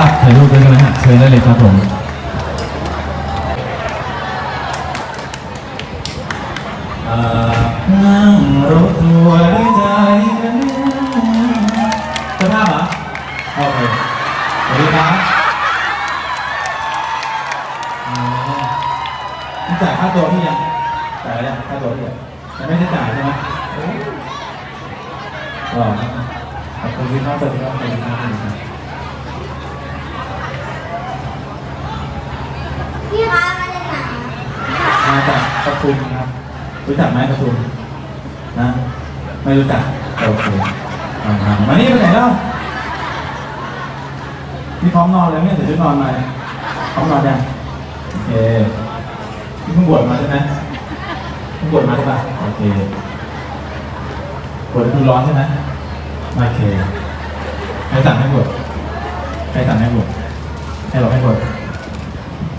าพถ่ายรูปด้วยใช่ไหมฮะเชิญได้เลยครับผมเอ่อนั่งรถทัวร์ด้วยใจกันจะภาพเหรอโอเคสวัสดีครับอ๋อจ่ายค่าตัวพี่ยังจ่ายแล้วยังค่าตัวพี่ยังยังไม่ได้จ่ายใช่ไหมอ๋อขอบคุณพี่น้องสวัสดีครับสวัสดีครับคะมาจากไหน มาจากป ทุมครับ รู้จักไหมปทุมนะ ไม่รู้จักโอเคอ่ามานี่ไปไหนแล้วนี่พร้อมนอนเลยไหมใส่ชุดนอนมาพร้อมนอนยังโอเคนี่เพิ่งบวชมาใช่ไหมเพิ่งบวชมาใช่ปะโอเคบวชดูร้อนใช่ไหมโอเคใครสั่งให้บวชใครสั่งให้บวชให้เราให้บวช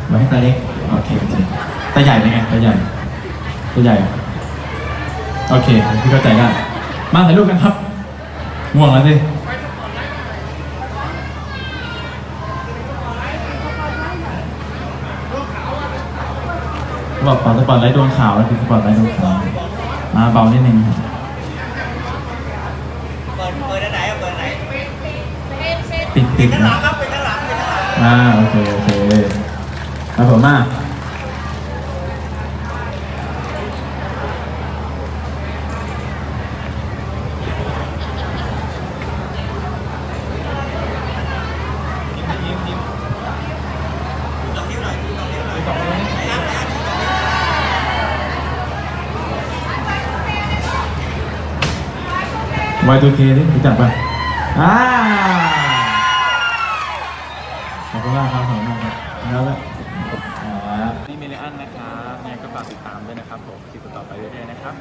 เราให้ตาเล็กโอเคโอเคตาใหญ่เป็นไงตาใหญ่ ตาใหญ่โอเคพี่เข้าใจได้มาถ่ายรูปกันครับง่วงแล้วสิบอกขอสปอตไลท์ดวงขาวแล้วคือสปอตไลท์ดวงขาวมาเบานิดนึงครับเปิดเปิดอันไหนอะเปิดอันไหนปิดปิดข้างหลันะงครับเป็นข้างหลังเป็นข้างหลังอ่าโอเคโอเคครับผมมา ไวตัวเคดิรู้จักป่ะอ่าขอบคุณมากครับขอบคุณมากครับแล้วก็นี่เมลิอันนะครับยังไงก็ฝากติดตามด้วยนะครับผมคลิปต่อไปเรื่อยๆนะครับ